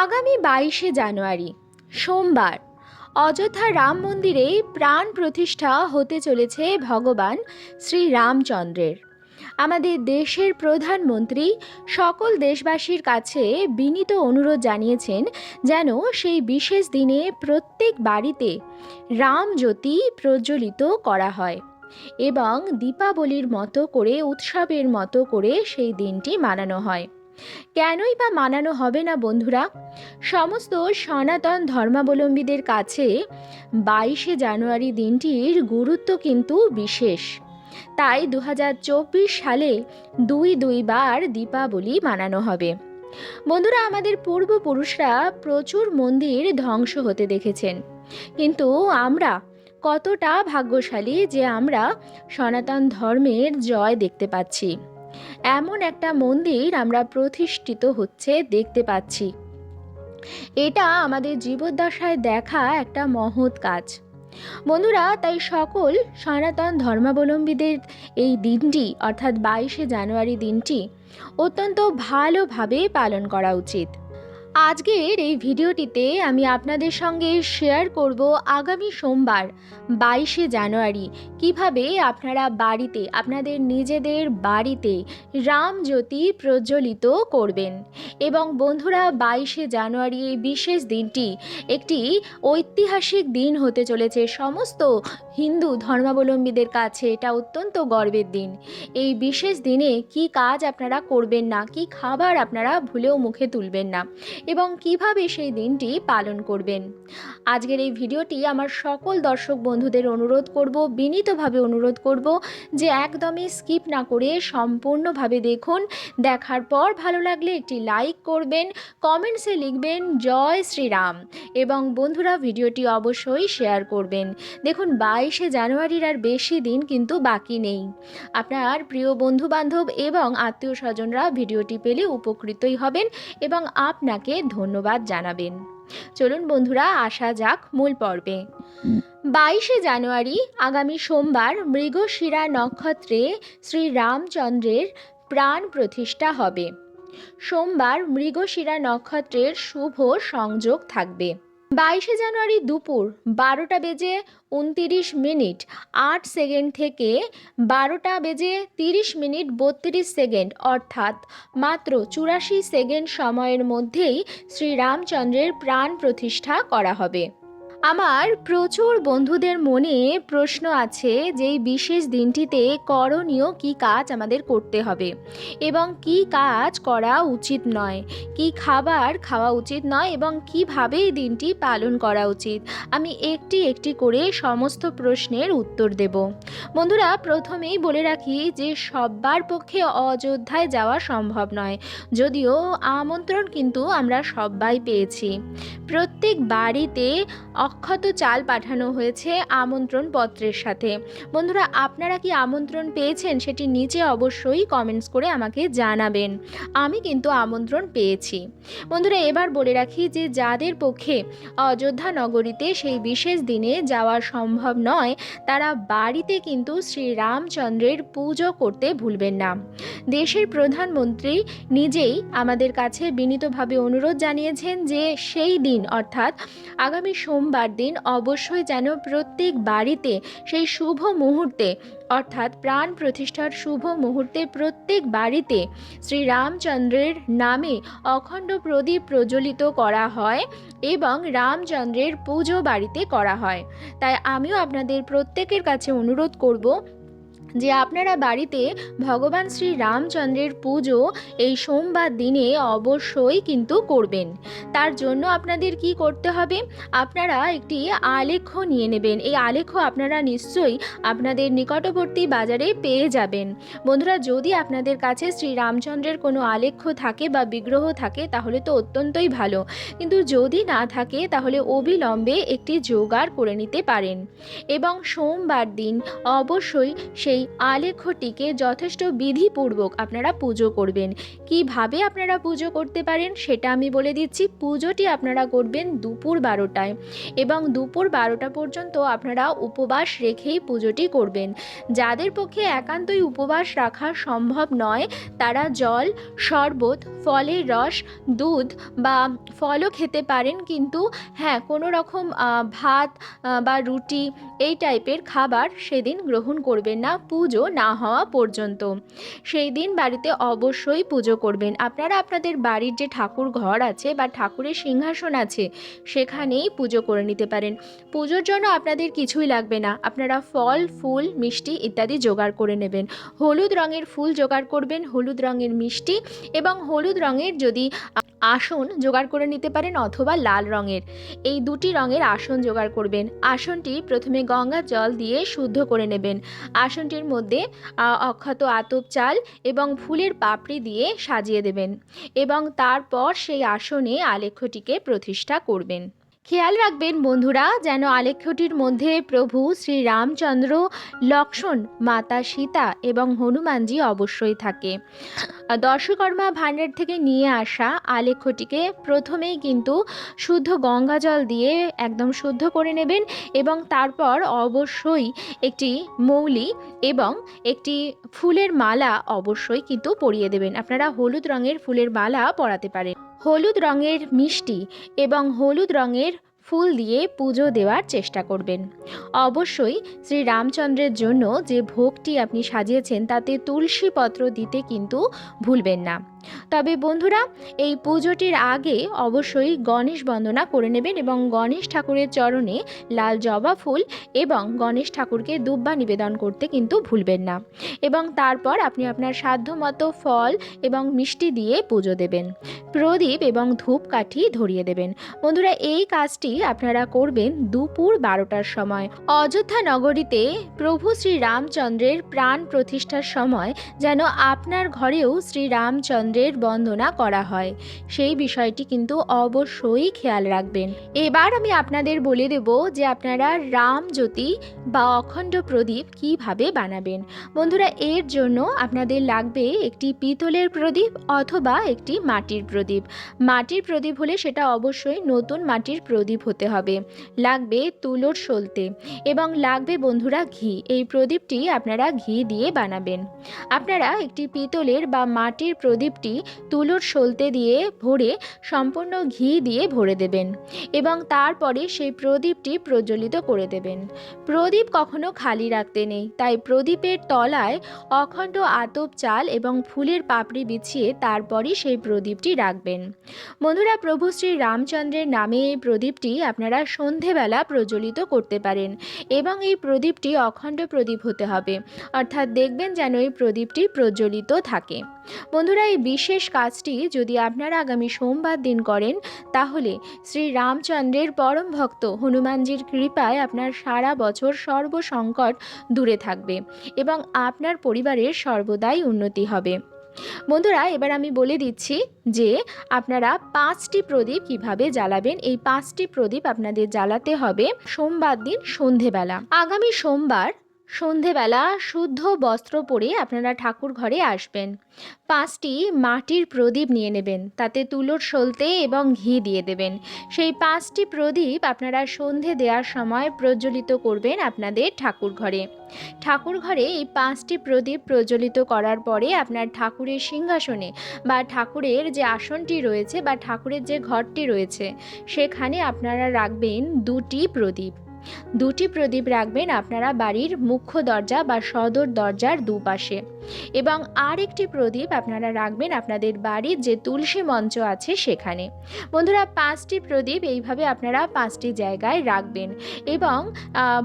আগামী বাইশে জানুয়ারি, সোমবার, অযোধ্যা রাম মন্দিরে প্রাণ প্রতিষ্ঠা হতে চলেছে ভগবান শ্রী রামচন্দ্রের। আমাদের দেশের প্রধানমন্ত্রী সকল দেশবাসীর কাছে বিনীত অনুরোধ জানিয়েছেন যেন সেই বিশেষ দিনে প্রত্যেক বাড়িতে রামজ্যোতি প্রজ্বলিত করা হয় এবং দীপাবলির মতো করে, উৎসবের মতো করে সেই দিনটি মানানো হয়। কেনই বা মানানো হবে না, বন্ধুরা? সমস্ত সনাতন ধর্মাবলম্বীদের কাছে বাইশে জানুয়ারি দিনটির গুরুত্ব কিন্তু বিশেষ। তাই দু হাজার চব্বিশ সালে দুই দুইবার দীপাবলি মানানো হবে। বন্ধুরা, আমাদের পূর্বপুরুষরা প্রচুর মন্দির ধ্বংস হতে দেখেছেন। কিন্তু আমরা কতটা ভাগ্যশালী যে আমরা সনাতন ধর্মের জয় দেখতে পাচ্ছি। এমন একটা মন্দির আমরা প্রতিষ্ঠিত হচ্ছে দেখতে পাচ্ছি। এটা আমাদের জীবদ্দশায় দেখা একটা মহৎ কাজ। বন্ধুরা, তাই সকল সনাতন ধর্মাবলম্বীদের এই দিনটি, অর্থাৎ বাইশে জানুয়ারি দিনটি, অত্যন্ত ভালোভাবে পালন করা উচিত। আজকের এই ভিডিওটিতে আমি আপনাদের সঙ্গে শেয়ার করব আগামী সোমবার বাইশে জানুয়ারি। কীভাবে আপনারা বাড়িতে, আপনাদের নিজেদের বাড়িতে রামজ্যোতি প্রজ্বলিত করবেন? এবং বন্ধুরা, বাইশে জানুয়ারি এই বিশেষ দিনটি একটি ঐতিহাসিক দিন হতে চলেছে। সমস্ত হিন্দু ধর্মাবলম্বীদের কাছে এটা অত্যন্ত গর্বের দিন। এই বিশেষ দিনে কি কাজ আপনারা করবেন না, কি খাবার আপনারা ভুলেও মুখে তুলবেন না। এবং কীভাবে সেই দিনটি পালন করবেন। আজকের এই ভিডিওটি আমার সকল দর্শক বন্ধুদের অনুরোধ করব, বিনীতভাবে অনুরোধ করব যে একদমই স্কিপ না করে সম্পূর্ণভাবে দেখুন। দেখার পর ভালো লাগলে একটি লাইক করবেন, কমেন্টসে লিখবেন, জয় শ্রীরাম এবং বন্ধুরা ভিডিওটি অবশ্যই শেয়ার করবেন। দেখুন, বাইশে জানুয়ারির আর বেশি দিন কিন্তু বাকি নেই। আপনার প্রিয় বন্ধু বান্ধব এবং আত্মীয় স্বজনরা ভিডিওটি পেলে উপকৃতই হবেন এবং আপনাকে ধন্যবাদ জানাবেন। চলুন বন্ধুরা আসা যাক মূল পর্বে। বাইশে জানুয়ারি আগামী সোমবার মৃগশিরা নক্ষত্রে শ্রী রামচন্দ্রের প্রাণ প্রতিষ্ঠা হবে। সোমবার মৃগশিরা নক্ষত্রের শুভ সংযোগ থাকবে। বাইশে জানুয়ারি দুপুর বারোটা বেজে উনতিরিশ মিনিট, আট সেকেন্ড থেকে বারোটা বেজে তিরিশ মিনিট বত্রিশ সেকেন্ড, অর্থাৎ মাত্র চুরাশি সেকেন্ড সময়ের মধ্যেই শ্রীরামচন্দ্রের প্রাণ প্রতিষ্ঠা করা হবে। আমার প্রচুর বন্ধুদের মনে প্রশ্ন আছে যে বিশেষ দিনটিতে করণীয় কি কাজ আমাদের করতে হবে এবং কি কাজ করা উচিত নয়, কি খাবার খাওয়া উচিত নয় এবং কীভাবে এই দিনটি পালন করা উচিত। আমি একটি একটি করে সমস্ত প্রশ্নের উত্তর দেব। বন্ধুরা, প্রথমেই বলে রাখি যে সব্বার পক্ষে অযোধ্যায় যাওয়া সম্ভব নয়, যদিও আমন্ত্রণ কিন্তু আমরা সবাই পেয়েছি। প্রত্যেক বাড়িতে অক্ষত চাল পাঠানো হয়েছে আমন্ত্রণ পত্রের সাথে। বন্ধুরা, আপনারা কি আমন্ত্রণ পেয়েছেন সেটি নিচে অবশ্যই কমেন্টস করে আমাকে জানাবেন। আমি কিন্তু আমন্ত্রণ পেয়েছি। বন্ধুরা, এবার বলে রাখি যে যাদের পক্ষে অযোধ্যা নগরীতে সেই বিশেষ দিনে যাওয়া সম্ভব নয়, তারা বাড়িতে কিন্তু শ্রী রামচন্দ্রের পুজো করতে ভুলবেন না। দেশের প্রধানমন্ত্রী নিজেই আমাদের কাছে বিনীতভাবে অনুরোধ জানিয়েছেন যে সেই দিন, অর্থাৎ আগামী সোমবার দিন অবশ্যই যেন প্রত্যেক বাড়িতে সেই শুভ মুহূর্তে, অর্থাৎ প্রাণ প্রতিষ্ঠার শুভ মুহূর্তে প্রত্যেক বাড়িতে শ্রী রামচন্দ্রের নামে অখণ্ড প্রদীপ প্রজ্বলিত করা হয় এবং রামচন্দ্রের পুজো বাড়িতে করা হয়। তাই আমিও আপনাদের প্রত্যেকের কাছে অনুরোধ করব যে আপনারা বাড়িতে ভগবান শ্রী রামচন্দ্রের পুজো এই সোমবার দিনে অবশ্যই কিন্তু করবেন। তার জন্য আপনাদের কি করতে হবে? আপনারা একটি আলেখ্য নিয়ে নেবেন। এই আলেখ্য আপনারা নিশ্চয়ই আপনাদের নিকটবর্তী বাজারে পেয়ে যাবেন। বন্ধুরা, যদি আপনাদের কাছে শ্রী রামচন্দ্রের কোনো আলেখ্য থাকে বা বিগ্রহ থাকে, তাহলে তো অত্যন্তই ভালো। কিন্তু যদি না থাকে, তাহলে অবিলম্বে একটি জোগাড় করে নিতে পারেন। এবং সোমবার দিন অবশ্যই সেই আলেখ্যটিকে যথেষ্ট বিধিপূর্বক আপনারা পুজো করবেন। কীভাবে আপনারা পুজো করতে পারেন সেটা আমি বলে দিচ্ছি। পুজোটি আপনারা করবেন দুপুর বারোটায় এবং দুপুর বারোটা পর্যন্ত আপনারা উপবাস রেখেই পুজোটি করবেন। যাদের পক্ষে একান্তই উপবাস রাখা সম্ভব নয়, তারা জল, শরবত, ফলের রস, দুধ বা ফলও খেতে পারেন কিন্তু হ্যাঁ কোনো রকম ভাত বা রুটি এই টাইপের খাবার সেদিন গ্রহণ করবেন না। পুজো না হওয়া পর্যন্ত। সেই দিন বাড়িতে অবশ্যই পুজো করবেন। আপনারা আপনাদের বাড়ির যে ঠাকুর ঘর আছে বা ঠাকুরের সিংহাসন আছে, সেখানেই পুজো করে নিতে পারেন। পুজোর জন্য আপনাদের কিছুই লাগবে না। আপনারা ফল, ফুল, মিষ্টি ইত্যাদি জোগাড় করে নেবেন। হলুদ রঙের ফুল জোগাড় করবেন। হলুদ রঙের মিষ্টি এবং হলুদ রঙের যদি আসন জোগাড় করে নিতে পারেন অথবা লাল রঙের। এই দুটি রঙের আসন জোগাড় করবেন। আসনটি প্রথমে গঙ্গা জল দিয়ে শুদ্ধ করে নেবেন। আসনটির মধ্যে অক্ষত আতপ চাল এবং ফুলের পাপড়ি দিয়ে সাজিয়ে দেবেন এবং তারপর সেই আসনে আলেখ্যটিকে প্রতিষ্ঠা করবেন। খেয়াল রাখবেন বন্ধুরা, যেন আলেখ্যটির মধ্যে প্রভু শ্রী রামচন্দ্র, লক্ষ্মণ, মাতা সীতা এবং হনুমানজি অবশ্যই থাকে। দর্শকর্মা ভাণ্ডার থেকে নিয়ে আসা আলেখ্যটিকে প্রথমেই কিন্তু শুদ্ধ গঙ্গা জল দিয়ে একদম শুদ্ধ করে নেবেন এবং তারপর অবশ্যই একটি মৌলি এবং একটি ফুলের মালা অবশ্যই কিন্তু পরিয়ে দেবেন। আপনারা হলুদ রঙের ফুলের মালা পরাতে পারেন। হলুদ রঙের মিষ্টি এবং হলুদ রঙের ফুল দিয়ে পুজো দেওয়ার চেষ্টা করবেন। অবশ্যই শ্রী রামচন্দ্রের জন্য যে ভোগটি আপনি সাজিয়েছেন তাতে তুলসী পত্র দিতে কিন্তু ভুলবেন না। তবে বন্ধুরা, এই পুজোটির আগে অবশ্যই গণেশ বন্দনা করে নেবেন এবং গণেশ ঠাকুরের চরণে লাল জবা ফুল এবং গণেশ ঠাকুরকে দুব্বা নিবেদন করতে কিন্তু ভুলবেন না। এবং তারপর আপনি আপনার সাধ্যমতো ফল এবং মিষ্টি দিয়ে পুজো দেবেন। প্রদীপ এবং ধূপকাঠি ধরিয়ে দেবেন। বন্ধুরা, এই কাজটি আপনারা করবেন দুপুর বারোটার সময়। অযোধ্যা নগরীতে প্রভু শ্রী রামচন্দ্রের প্রাণ প্রতিষ্ঠার সময় যেন আপনার ঘরেও শ্রী রামচন্দ্রের বন্দনা করা হয়। সেই বিষয়টি কিন্তু অবশ্যই খেয়াল রাখবেন। এবার আমি আপনাদের বলে দেব যে আপনারা রাম জ্যোতি বা অখণ্ড প্রদীপ কীভাবে বানাবেন। বন্ধুরা, এর জন্য আপনাদের লাগবে একটি পিতলের প্রদীপ অথবা একটি মাটির প্রদীপ। মাটির প্রদীপ হলে সেটা অবশ্যই নতুন মাটির প্রদীপ হতে হবে। লাগবে তুলোর সলতে এবং লাগবে বন্ধুরা ঘি। এই প্রদীপটি আপনারা ঘি দিয়ে বানাবেন। আপনারা একটি পিতলের বা মাটির প্রদীপটি তুলোর সলতে দিয়ে ভরে সম্পূর্ণ ঘি দিয়ে ভরে দেবেন এবং তারপরে সেই প্রদীপটি প্রজ্বলিত করে দেবেন। প্রদীপ কখনো খালি রাখতে নেই, তাই প্রদীপের তলায় অখণ্ড আতপ চাল এবং ফুলের পাপড়ি বিছিয়ে তারপরই সেই প্রদীপটি রাখবেন। বন্ধুরা, প্রভু শ্রী রামচন্দ্রের নামে এই প্রদীপটি আপনারা সন্ধেবেলা প্রজ্বলিত করতে পারেন এবং এই প্রদীপটি অখণ্ড প্রদীপ হতে হবে। অর্থাৎ দেখবেন যেন এই প্রদীপটি প্রজ্বলিত থাকে। বন্ধুরা, এই বিশেষ কাজটি যদি আপনারা আগামী সোমবার দিন করেন, তাহলে শ্রী রামচন্দ্রের পরম ভক্ত হনুমানজির কৃপায় আপনার সারা বছর সর্বসংকট দূরে থাকবে এবং আপনার পরিবারের সর্বদাই উন্নতি হবে। বন্ধুরা, এবার আমি বলে দিচ্ছি যে আপনারা পাঁচটি প্রদীপ কীভাবে জ্বালাবেন, এই পাঁচটি প্রদীপ আপনাদের জ্বালাতে হবে সোমবার দিন সন্ধেবেলা। আগামী সোমবার সন্ধেবেলা শুদ্ধ বস্ত্র পরে আপনারা ঠাকুর ঘরে আসবেন। পাঁচটি মাটির প্রদীপ নিয়ে নেবেন, তাতে তুলোর সলতে এবং ঘি দিয়ে দেবেন। সেই পাঁচটি প্রদীপ আপনারা সন্ধে দেওয়ার সময় প্রজ্বলিত করবেন আপনাদের ঠাকুর ঘরে। ঠাকুর ঘরে এই পাঁচটি প্রদীপ প্রজ্বলিত করার পরে আপনার ঠাকুরের সিংহাসনে বা ঠাকুরের যে আসনটি রয়েছে বা ঠাকুরের যে ঘরটি রয়েছে, সেখানে আপনারা রাখবেন দুটি প্রদীপ। দুটি প্রদীপ রাখবেন আপনারা বাড়ির মুখ্য দরজা বা সদর দরজার দুপাশে। এবং আর একটি প্রদীপ আপনারা রাখবেন আপনাদের বাড়ির যে তুলসী মঞ্চ আছে সেখানে। বন্ধুরা, পাঁচটি প্রদীপ এইভাবে আপনারা পাঁচটি জায়গায় রাখবেন এবং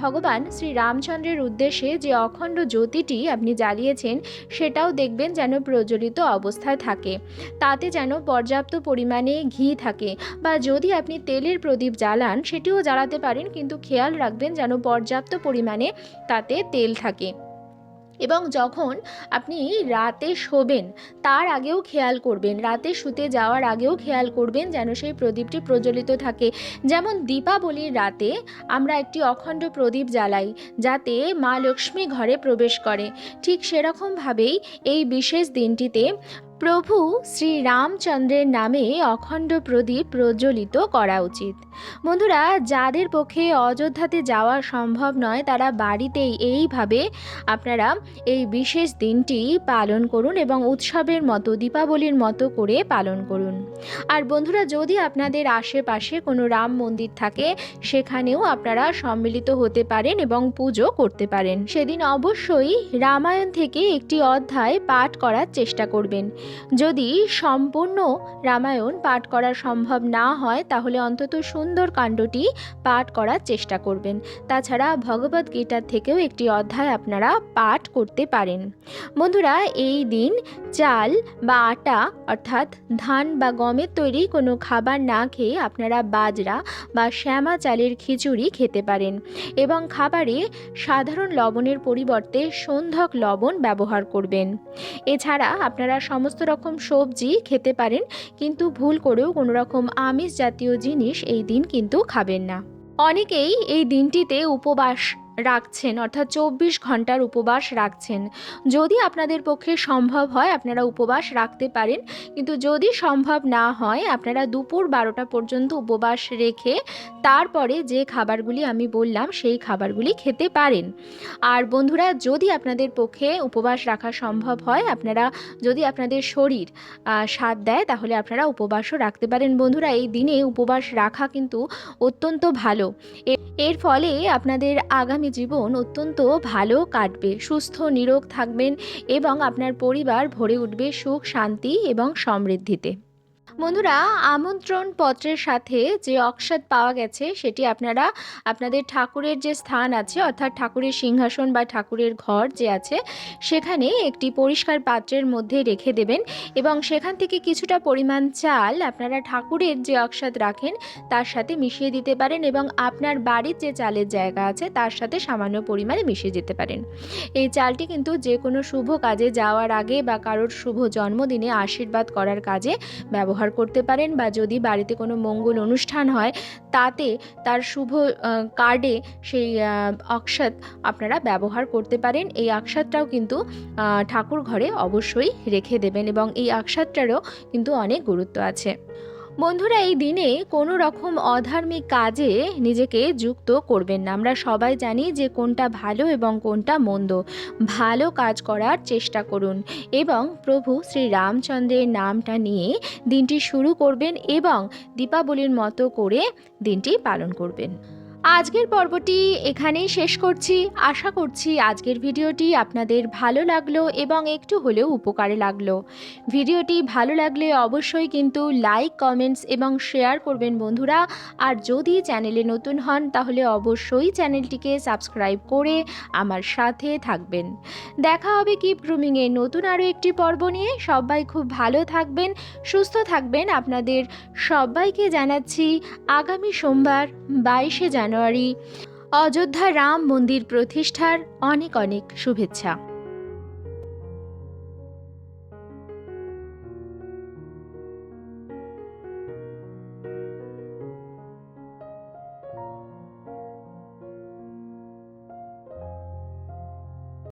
ভগবান শ্রী রামচন্দ্রের উদ্দেশ্যে যে অখণ্ড জ্যোতিটি আপনি জ্বালিয়েছেন সেটাও দেখবেন যেন প্রজ্বলিত অবস্থায় থাকে। তাতে যেন পর্যাপ্ত পরিমাণে ঘি থাকে বা যদি আপনি তেলের প্রদীপ জ্বালান সেটিও জ্বালাতে পারেন কিন্তু খেয়াল রাখবেন যেন পর্যাপ্ত পরিমাণে তাতে তেল থাকে। এবং যখন আপনি রাতে শোবেন, তার আগেও খেয়াল করবেন, রাতে শুতে যাওয়ার আগেও খেয়াল করবেন যেন সেই প্রদীপটি প্রজ্বলিত থাকে। যেমন দীপাবলির রাতে আমরা একটি অখণ্ড প্রদীপ জ্বালাই, যাতে মা লক্ষ্মী ঘরে প্রবেশ করে। ঠিক সেরকমভাবেই এই বিশেষ দিনটিতে প্রভু শ্রী রামচন্দ্রের নামে অখণ্ড প্রদীপ প্রজ্বলিত করা উচিত। বন্ধুরা, যাদের পক্ষে অযোধ্যাতে যাওয়া সম্ভব নয়, তারা বাড়িতেই এইভাবে আপনারা এই বিশেষ দিনটি পালন করুন এবং উৎসবের মতো, দীপাবলির মতো করে পালন করুন। আর বন্ধুরা, যদি আপনাদের আশেপাশে কোনো রাম মন্দির থাকে, সেখানেও আপনারা সম্মিলিত হতে পারেন এবং পুজো করতে পারেন। সেদিন অবশ্যই রামায়ণ থেকে একটি অধ্যায় পাঠ করার চেষ্টা করবেন। যদি সম্পূর্ণ রামায়ণ পাঠ করা সম্ভব না হয়, তাহলে অন্তত সুন্দর কাণ্ডটি পাঠ করার চেষ্টা করবেন। তাছাড়া ভগবদ গীতার থেকেও একটি অধ্যায় আপনারা পাঠ করতে পারেন। বন্ধুরা, এই দিন চাল বা আটা, অর্থাৎ ধান বা গমের তৈরি কোনো খাবার না খেয়ে আপনারা বাজরা বা শ্যামা চালের খিচুড়ি খেতে পারেন এবং খাবারে সাধারণ লবণের পরিবর্তে সন্ধক লবণ ব্যবহার করবেন। এছাড়া আপনারা সমস্ত রকম সবজি খেতে পারেন, কিন্তু ভুল করেও কোনো রকম আমিষ জাতীয় জিনিস এই দিন কিন্তু খাবেন না। অনেকেই এই দিনটিতে উপবাস রাখছেন, অর্থাৎ চব্বিশ ঘণ্টার উপবাস রাখছেন। যদি আপনাদের পক্ষে সম্ভব হয়, আপনারা উপবাস রাখতে পারেন। কিন্তু যদি সম্ভব না হয়, আপনারা দুপুর বারোটা পর্যন্ত উপবাস রেখে তারপরে যে খাবারগুলি আমি বললাম, সেই খাবারগুলি খেতে পারেন। আর বন্ধুরা, যদি আপনাদের পক্ষে উপবাস রাখা সম্ভব হয়, আপনারা যদি আপনাদের শরীর স্বাদ দেয়, তাহলে আপনারা উপবাসও রাখতে পারেন। বন্ধুরা, এই দিনে উপবাস রাখা কিন্তু অত্যন্ত ভালো। এর ফলে আপনাদের আগামী জীবন অত্যন্ত ভালো কাটবে, সুস্থ, নিরোগ থাকবেন এবং আপনার পরিবার ভরে উঠবে সুখ, শান্তি এবং সমৃদ্ধিতে। বন্ধুরা আমন্ত্রণ পত্রের সাথে যে অক্ষত পাওয়া গেছে, সেটি আপনারা আপনাদের ঠাকুরের যে স্থান আছে, অর্থাৎ ঠাকুরের সিংহাসন বা ঠাকুরের ঘর যে আছে, সেখানে একটি পরিষ্কার পাত্রের মধ্যে রেখে দেবেন এবং সেখান থেকে কিছুটা পরিমাণ চাল আপনারা ঠাকুরের যে অক্ষত রাখেন, তার সাথে মিশিয়ে দিতে পারেন এবং আপনার বাড়ির যে চালের জায়গা আছে, তার সাথে সামান্য পরিমাণে মিশিয়ে যেতে পারেন। এই চালটি কিন্তু যে কোনো শুভ কাজে যাওয়ার আগে বা কারোর শুভ জন্মদিনে আশীর্বাদ করার কাজে ব্যবহার করতে পারেন বা যদি বাড়িতে কোনো মঙ্গল অনুষ্ঠান হয়, তাতে তার শুভ কার্ডে সেই অক্ষাত আপনারা ব্যবহার করতে পারেন। এই অক্ষাতটাও কিন্তু ঠাকুর ঘরে অবশ্যই রেখে দেবেন এবং এই অক্ষাতটারও কিন্তু অনেক গুরুত্ব আছে। বন্ধুরা, এই দিনে কোনো রকম অধার্মিক কাজে নিজেকে যুক্ত করবেন না। আমরা সবাই জানি যে কোনটা ভালো এবং কোনটা মন্দ। ভালো কাজ করার চেষ্টা করুন এবং প্রভু শ্রী রামচন্দ্রের নামটা নিয়ে দিনটি শুরু করবেন এবং দীপাবলির মতো করে দিনটি পালন করবেন। আজকের পর্বটি এখানেই শেষ করছি। আশা করছি আজকের ভিডিওটি আপনাদের ভালো লাগল এবং একটু হলেও উপকারে লাগল। ভিডিওটি ভালো লাগলে অবশ্যই কিন্তু লাইক কমেন্টস এবং শেয়ার করবেন বন্ধুরা। আর যদি চ্যানেলে নতুন হন, তাহলে অবশ্যই চ্যানেলটিকে সাবস্ক্রাইব করে আমার সাথে থাকবেন। দেখা হবে কিপ গ্রুমিংয়ের নতুন আরও একটি পর্ব নিয়ে। সবাই খুব ভালো থাকবেন, সুস্থ থাকবেন। আপনাদের সবাইকে জানাচ্ছি, আগামী সোমবার বাইশে জানুয়ারি অযোধ্যা রাম মন্দির প্রতিষ্ঠার অনেক অনেক শুভেচ্ছা।